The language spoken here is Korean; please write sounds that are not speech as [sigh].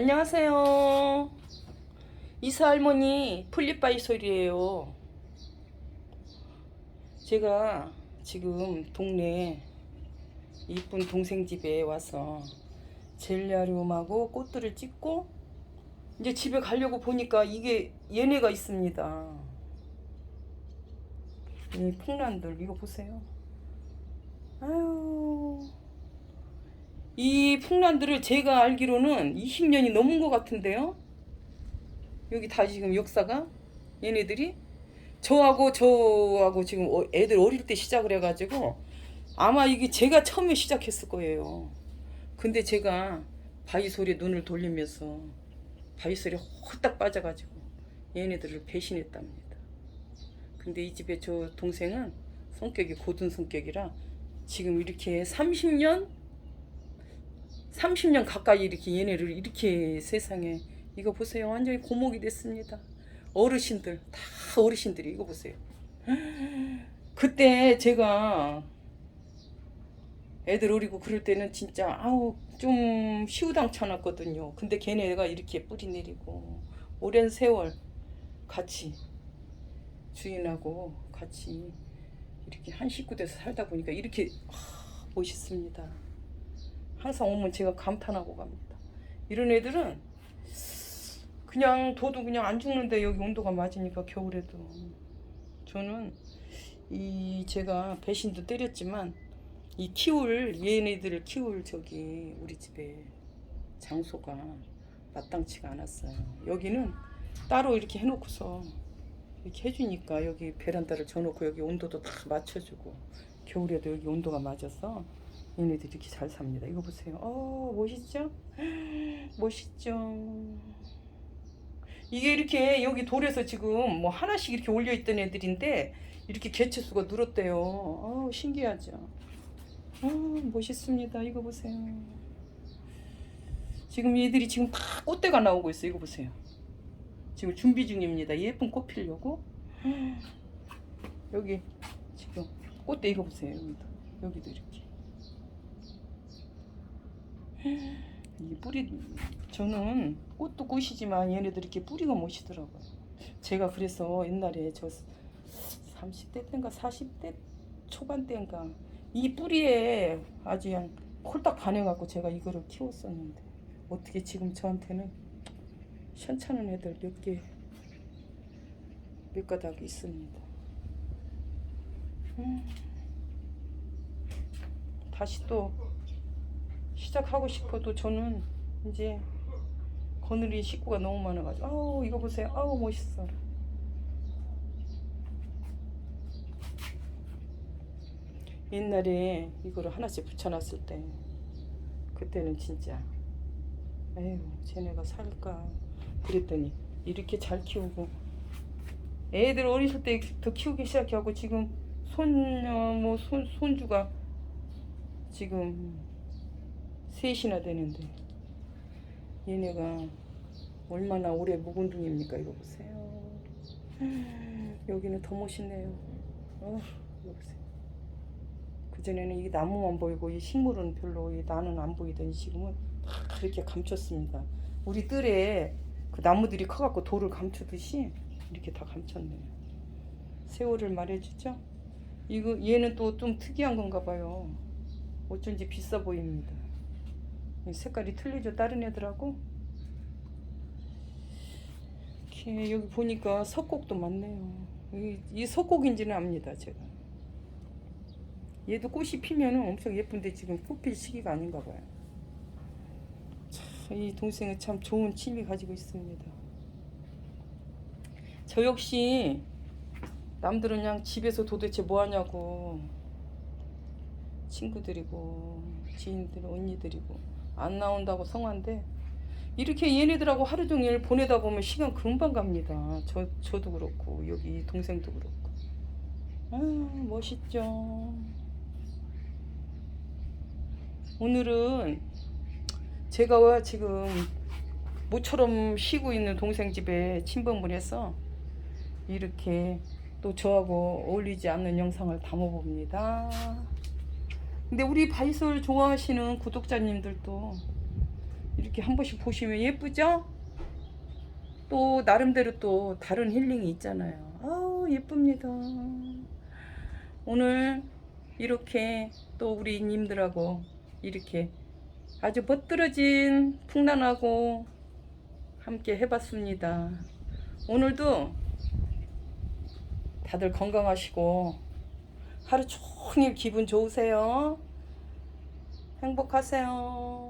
안녕하세요. 이사 할머니 플립바이 소리예요. 제가 지금 동네 이쁜 동생 집에 와서 젤리아리움하고 꽃들을 찍고 이제 집에 가려고 보니까 이게 얘네가 있습니다. 이 풍란들 이거 보세요. 아유. 이 풍란들을 제가 알기로는 20년이 넘은 것 같은데요. 여기 다 지금 역사가 얘네들이 저하고 저하고 지금 어- 애들 어릴 때 시작을 해가지고 아마 이게 제가 처음에 시작했을 거예요. 근데 제가 바이솔에 눈을 돌리면서 바이솔에 홀딱 빠져가지고 얘네들을 배신했답니다. 근데 이 집에 저 동생은 성격이 고든 성격이라 지금 이렇게 30년 30년 가까이 이렇게 얘네를 이렇게 세상에 이거 보세요. 완전히 고목이 됐습니다. 어르신들 다 어르신들이 이거 보세요. 그때 제가 애들 어리고 그럴 때는 진짜 아우 좀 시우당찮았거든요. 근데 걔네가 이렇게 뿌리 내리고 오랜 세월 같이 주인하고 같이 이렇게 한 식구 돼서 살다 보니까 이렇게 하, 멋있습니다 항상 오면 제가 감탄하고 갑니다. 이런 애들은 그냥 둬도 그냥 안 죽는데 여기 온도가 맞으니까 겨울에도 저는 이 제가 배신도 때렸지만 이 키울 얘네들을 키울 저기 우리 집에 장소가 마땅치가 않았어요. 여기는 따로 이렇게 해놓고서 이렇게 해주니까 여기 베란다를 져놓고 여기 온도도 다 맞춰주고 겨울에도 여기 온도가 맞아서 얘네들 이렇게 잘 삽니다. 이거 보세요. 어 멋있죠? [gasps] 멋있죠? 이게 이렇게 여기 돌에서 지금 뭐 하나씩 이렇게 올려 있던 애들인데 이렇게 개체수가 늘었대요. 어 신기하죠? 어 멋있습니다. 이거 보세요. 지금 얘들이 지금 다 꽃대가 나오고 있어요. 이거 보세요. 지금 준비 중입니다. 예쁜 꽃 피려고. [gasps] 여기 지금 꽃대 이거 보세요. 여기도 여기도 이렇게. 이 뿌리 저는 꽃도 꽃이지만 얘네들 이렇게 뿌리가 멋이더라고요. 제가 그래서 옛날에 저 30대 때인가 40대 초반 때인가 이 뿌리에 아주 그냥 콜딱 반해갖고 제가 이거를 키웠었는데 어떻게 지금 저한테는 현찮은 애들 몇 개 몇 가닥 있습니다. 음. 다시 또 시작하고 싶어도 저는 이제 거느리 식구가 너무 많아가지고 아우 이거 보세요. 아우 멋있어. 옛날에 이거를 하나씩 붙여놨을 때 그때는 진짜 에휴 쟤네가 살까? 그랬더니 이렇게 잘 키우고 애들 어렸을 때부터 키우기 시작하고 지금 손녀 뭐 손, 손주가 지금 셋이나 되는데 얘네가 얼마나 오래 묵은 중입니까 이거 보세요. 여기는 더 멋있네요. 어, 이거 보세요. 그전에는 이 나무만 보이고 이 식물은 별로 이 나는 안 보이더니 지금은 다 이렇게 감췄습니다. 우리 뜰에 그 나무들이 커갖고 돌을 감추듯이 이렇게 다 감췄네요. 세월을 말해주죠? 이거 얘는 또 좀 특이한 건가 봐요. 어쩐지 비싸 보입니다. 이 색깔이 틀리죠. 다른 애들하고? 이렇게 여기 보니까 석곡도 많네요. 이, 이 석곡인지는 압니다 제가. 얘도 꽃이 피면은 엄청 예쁜데 지금 꽃필 시기가 아닌가 봐요. 참, 이 동생은 참 좋은 취미 가지고 있습니다. 저 역시 남들은 그냥 집에서 도대체 뭐 하냐고. 친구들이고 지인들 언니들이고 안 나온다고 성한데 이렇게 얘네들하고 하루 종일 보내다 보면 시간 금방 갑니다. 저 저도 그렇고 여기 동생도 그렇고. 아 멋있죠. 오늘은 제가 지금 모처럼 쉬고 있는 동생 집에 침범을 해서 이렇게 또 저하고 어울리지 않는 영상을 담아봅니다. 근데 우리 바이솔 좋아하시는 구독자님들도 이렇게 한 번씩 보시면 예쁘죠? 또 나름대로 또 다른 힐링이 있잖아요. 아우 예쁩니다. 오늘 이렇게 또 우리 님들하고 이렇게 아주 멋들어진 풍란하고 함께 해봤습니다. 오늘도 다들 건강하시고 하루 종일 기분 좋으세요. 행복하세요.